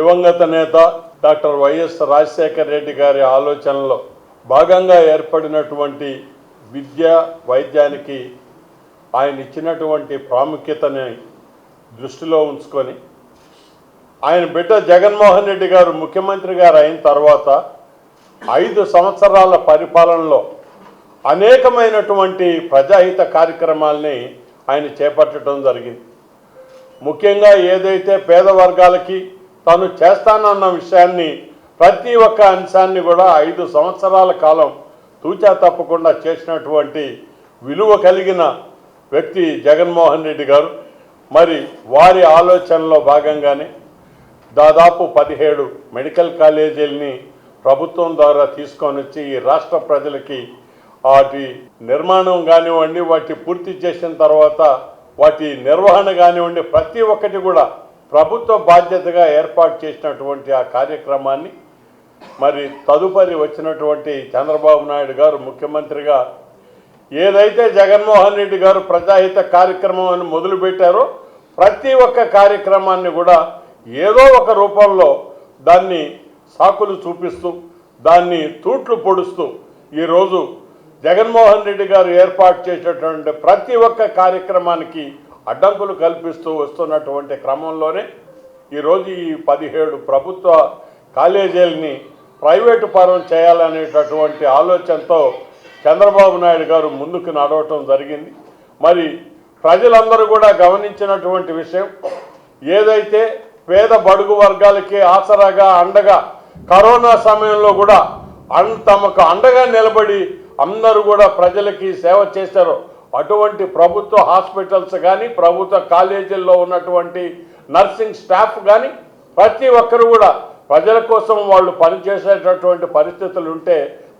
దివంగత నేత doctor YS Rajasekhara Reddy గారి ఆలోచనలో భాగంగా ఏర్పడినటువంటి విద్య వైద్యానికి ఆయన ఇచ్చినటువంటి ప్రాముఖ్యతని దృష్టిలో ఉంచుకొని ఆయన బిడ్డ జగన్మోహన్ రెడ్డి గారు ముఖ్యమంత్రి గారు అయిన తర్వాత ఐదు సంవత్సరాల పరిపాలనలో అనేకమైనటువంటి ప్రజాహిత కార్యక్రమాల్ని ఆయన చేపట్టడం జరిగింది. ముఖ్యంగా ఏదైతే పేద వర్గాలకి తాను చేస్తానన్న విషయాన్ని ప్రతి ఒక్క అంశాన్ని కూడా ఐదు సంవత్సరాల కాలం తూచా తప్పకుండా చేసినటువంటి విలువ కలిగిన వ్యక్తి జగన్మోహన్ రెడ్డి గారు. మరి వారి ఆలోచనలో భాగంగానే దాదాపు పదిహేడు మెడికల్ కాలేజీలని ప్రభుత్వం ద్వారా తీసుకొని వచ్చి ఈ రాష్ట్ర ప్రజలకి వాటి నిర్మాణం కానివ్వండి వాటి పూర్తి చేసిన తర్వాత వాటి నిర్వహణ కానివ్వండి ప్రతి ఒక్కటి కూడా ప్రభుత్వ బాధ్యతగా ఏర్పాటు చేసినటువంటి ఆ కార్యక్రమాన్ని మరి తదుపరి వచ్చినటువంటి చంద్రబాబు నాయుడు గారు ముఖ్యమంత్రిగా ఏదైతే జగన్మోహన్ రెడ్డి గారు ప్రజాహిత కార్యక్రమం అని మొదలుపెట్టారో ప్రతి ఒక్క కార్యక్రమాన్ని కూడా ఏదో ఒక రూపంలో దాన్ని సాకులు చూపిస్తూ దాన్ని తూట్లు పొడుస్తూ ఈరోజు జగన్మోహన్ రెడ్డి గారు ఏర్పాటు చేసేటువంటి ప్రతి ఒక్క కార్యక్రమానికి అడ్డంకులు కల్పిస్తూ వస్తున్నటువంటి క్రమంలోనే ఈరోజు ఈ పదిహేడు ప్రభుత్వ కాలేజీలని ప్రైవేటు పరం చేయాలనేటటువంటి ఆలోచనతో చంద్రబాబు నాయుడు గారు ముందుకు నడవటం జరిగింది. మరి ప్రజలందరూ కూడా గమనించినటువంటి విషయం ఏదైతే పేద బడుగు వర్గాలకి ఆసరాగా అండగా కరోనా సమయంలో కూడా అన్ తమకు అండగా నిలబడి అందరూ కూడా ప్రజలకి సేవ చేశారు అటువంటి ప్రభుత్వ హాస్పిటల్స్ కానీ ప్రభుత్వ కాలేజీల్లో ఉన్నటువంటి నర్సింగ్ స్టాఫ్ కానీ ప్రతి ఒక్కరు కూడా ప్రజల కోసం వాళ్ళు పనిచేసేటటువంటి పరిస్థితులు ఉంటే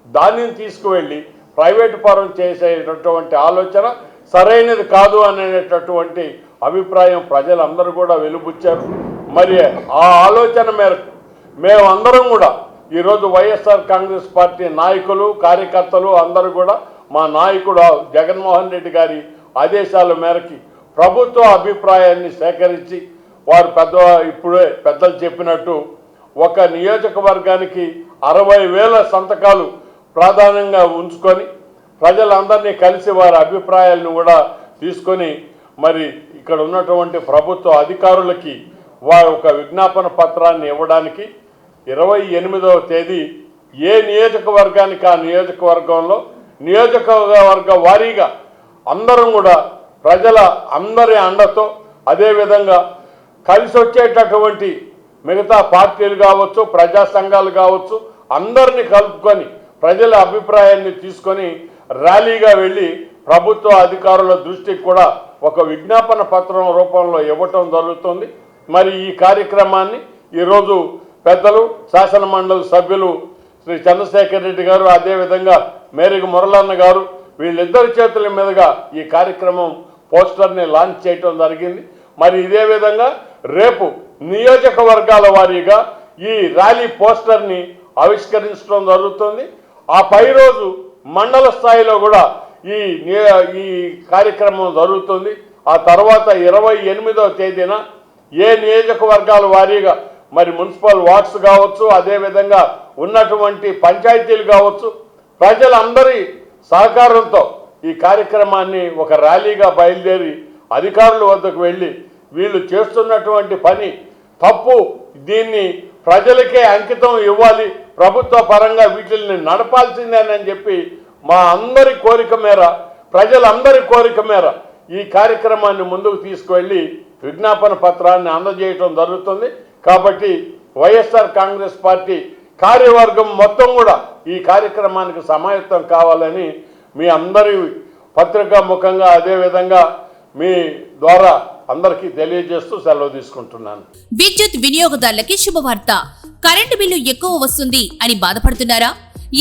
దానిని తీసుకువెళ్ళి ప్రైవేట్ పరం చేసేటటువంటి ఆలోచన సరైనది కాదు అనేటటువంటి అభిప్రాయం ప్రజలందరూ కూడా వెలుబుచ్చారు. మరి ఆ ఆలోచన మేరకు మేమందరం కూడా ఈరోజు వైఎస్ఆర్ కాంగ్రెస్ పార్టీ నాయకులు కార్యకర్తలు అందరూ కూడా మా నాయకుడు జగన్మోహన్ రెడ్డి గారి ఆదేశాల మేరకి ప్రభుత్వ అభిప్రాయాన్ని సేకరించి వారు పెద్ద ఇప్పుడే పెద్దలు చెప్పినట్టు ఒక నియోజకవర్గానికి అరవై వేల సంతకాలు ప్రాధాన్యంగా ఉంచుకొని ప్రజలందరినీ కలిసి వారి అభిప్రాయాలను కూడా తీసుకొని మరి ఇక్కడ ఉన్నటువంటి ప్రభుత్వ అధికారులకి వారి ఒక విజ్ఞాపన పత్రాన్ని ఇవ్వడానికి ఇరవై తేదీ ఏ నియోజకవర్గానికి ఆ నియోజకవర్గంలో నియోజకవర్గ వారీగా అందరం కూడా ప్రజల అందరి అండతో అదేవిధంగా కలిసి వచ్చేటటువంటి మిగతా పార్టీలు కావచ్చు ప్రజా సంఘాలు కావచ్చు అందరినీ కలుపుకొని ప్రజల అభిప్రాయాన్ని తీసుకొని ర్యాలీగా వెళ్ళి ప్రభుత్వ అధికారుల దృష్టికి కూడా ఒక విజ్ఞాపన పత్రం రూపంలో ఇవ్వటం జరుగుతుంది. మరి ఈ కార్యక్రమాన్ని ఈరోజు పెద్దలు శాసన మండలి సభ్యులు శ్రీ చంద్రశేఖర్ రెడ్డి గారు అదేవిధంగా మేరకు మురళన్న గారు వీళ్ళిద్దరి చేతుల మీదుగా ఈ కార్యక్రమం పోస్టర్ని లాంచ్ చేయటం జరిగింది. మరి ఇదే విధంగా రేపు నియోజకవర్గాల వారీగా ఈ ర్యాలీ పోస్టర్ని ఆవిష్కరించడం జరుగుతుంది. ఆ పై రోజు మండల స్థాయిలో కూడా ఈ ఈ కార్యక్రమం జరుగుతుంది. ఆ తర్వాత ఇరవై ఎనిమిదవ తేదీన ఏ నియోజకవర్గాల వారీగా మరి మున్సిపల్ వార్డ్స్ కావచ్చు అదేవిధంగా ఉన్నటువంటి పంచాయతీలు కావచ్చు ప్రజలందరి సహకారంతో ఈ కార్యక్రమాన్ని ఒక ర్యాలీగా బయలుదేరి అధికారుల వద్దకు వెళ్ళి వీళ్ళు చేస్తున్నటువంటి పని తప్పు దీన్ని ప్రజలకే అంకితం ఇవ్వాలి ప్రభుత్వ పరంగా వీటిని నడపాల్సిందేనని చెప్పి మా అందరి కోరిక మేర ప్రజలందరి కోరిక మేర ఈ కార్యక్రమాన్ని ముందుకు తీసుకువెళ్ళి విజ్ఞాపన పత్రాన్ని అందజేయటం జరుగుతుంది. కాబట్టి వైఎస్ఆర్ కాంగ్రెస్ పార్టీ కార్యవర్గం మొత్తం కూడా ఈ కార్యక్రమానికి సమాయత్తం కావాలని మీ అందరి పత్రికా ముఖంగా అదేవిధంగా మీ ద్వారా అందరికీ తెలియజేస్తూ సెలవు తీసుకుంటున్నాను. విద్యుత్ వినియోగదారులకి శుభవార్త. కరెంటు బిల్లు ఎక్కువ వస్తుంది అని బాధపడుతున్నారా?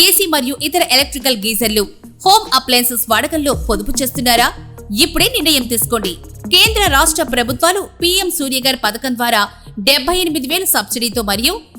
ఏసీ మరియు ఇతర ఎలక్ట్రికల్ గీజర్లు హోమ్ అప్లయన్సెస్ వాడకంలో పొదుపు చేస్తున్నారా? ఇప్పుడే నిర్ణయం తీసుకోండి. కేంద్ర రాష్ట్ర ప్రభుత్వాలు పీఎం సూర్యగర్ పథకం ద్వారా డెబ్బై ఎనిమిది వేల సబ్సిడీతో మరియు